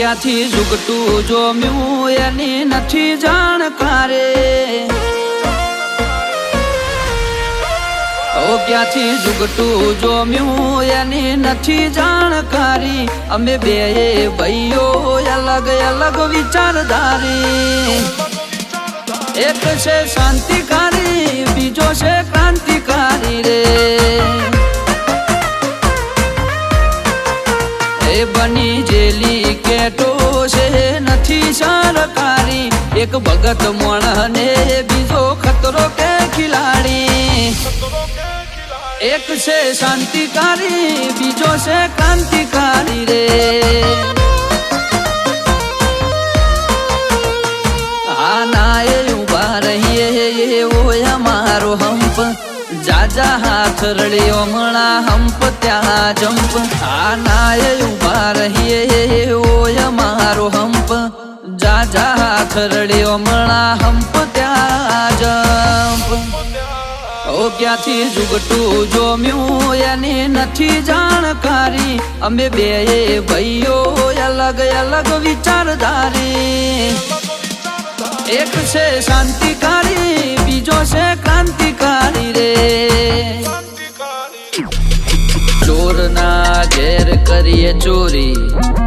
ક્યાંથી ઝુગટું જોમ્યું એની નથી જાણ કારે ઓ ક્યાંથી ઝુગટું જોમ્યું એની નથી જાણકારી અમે બે ભાઈઓ અલગ અલગ વિચારધારી એક છે શાંતિકારી खारी एक भगत मण ने बीजो खतरो के खिलाड़ी एक से शांतिकारी बीजो से क्रांतिकारी रे जाजा हाथ हम्प त्या आना ये रही है मारो हम्प જા હાથ રળિયો મણા હંપ ત્યાં જ ઓ પ્યાથી જુગટુ જો મ્યુ એને નથી જાણકારી અમે બેયે ભઈઓ અલગ અલગ વિચાર ધારે એક સે શાંતિ કરી બીજો સે ક્રાંતિકારી રે ચોર ના ગેર કરીને ચોરી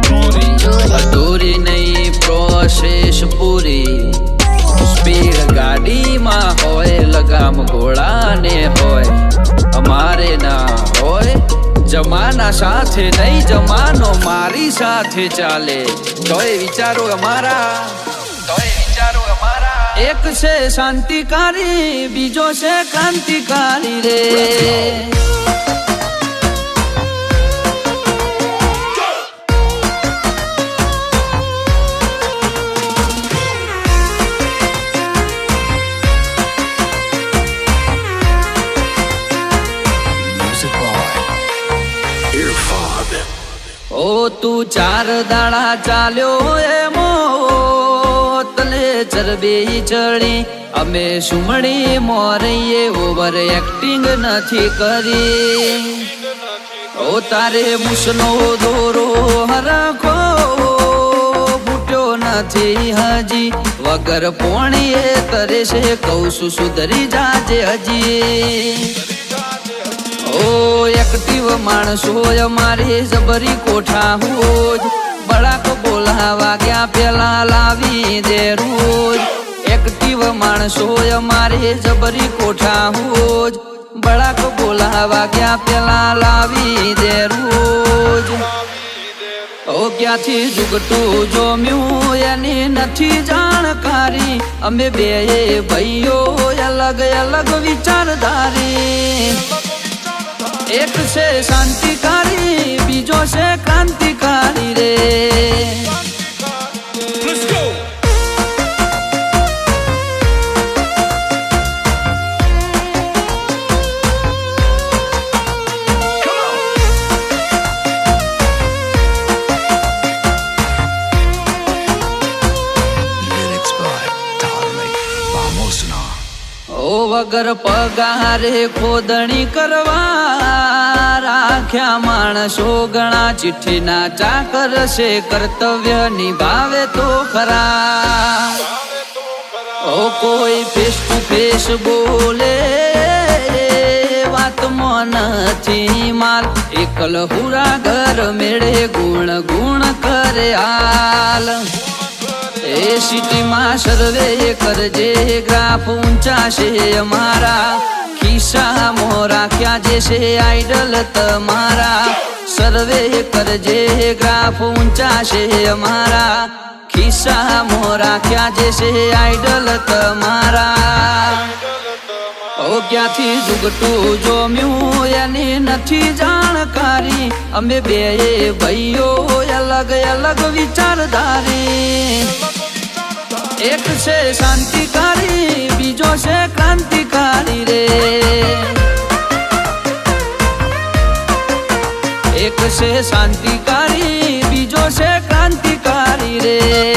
શેષપુરી સ્પીડ ગાડીમાં હોય લગામ ઘોડાને હોય અમારે ના હોય જમાના સાથે નહીં જમાનો મારી સાથે ચાલે તોય વિચારો અમારા તોય વિચારો અમારા એક છે શાંતિકારી બીજો છે ક્રાંતિકારી રે તું ચાર દાડા ચાલ્યો એ મો તને ચરબી ચડી અમે સુમણી મોરઈએ ઓવર એક્ટિંગ નથી કરી ઓ તારે મુસનો દોરો હરખો ફૂટ્યો નથી હજી વગર પોણીએ તરે છે કૌ સુધરી જાજે હજી ઓ એકટીવ માણસો અમારી જબરી કોઠા હોજ બળાક બોલાવા ગયા પેલા લાવી દે રોજ એકટીવ માણસો અમારી જબરી કોઠા હોજ બળાક બોલાવા ગયા પેલા લાવી દે રોજ ઓ ક્યાંથી જુગતું જોમ્યું એની નથી જાણકારી અમે બે ભાઈઓ અલગ અલગ વિચારધારી એક છે શાંતિકારી બીજો છે ક્રાંતિકારી રે વગર પગારે ખોદણી કરવા રાખ્યા માણસો ગણા ચિઠ્ઠીના ચાકર છે કર્તવ્ય નિભાવે તો ખરા ઓ કોઈ ફેસ ટુ ફેસ બોલે વાતમાં નથી માલ એકલ હુરા ઘર મેળે ગુણ ગુણ કરે હાલ એ સિટીમાં સર્વે કરજે ગ્રાફ ઊંચા છે અમારા ખિસ્સામાં રાખ્યા જે છે આઈડલ તમારા સર્વે કરજે ગ્રાફ ઊંચા છે અમારા ખિસ્સામાં રાખ્યા જે છે આઈડલ તમારા ઓ ક્યાંથી જુગટું જોમ્યું એની નથી જાણકારી અમે બે ભાઈઓ અલગ અલગ વિચારધારી છે શાંતિકારી બીજો છે ક્રાંતિકારી રે એક છે શાંતિકારી બીજો છે ક્રાંતિકારી રે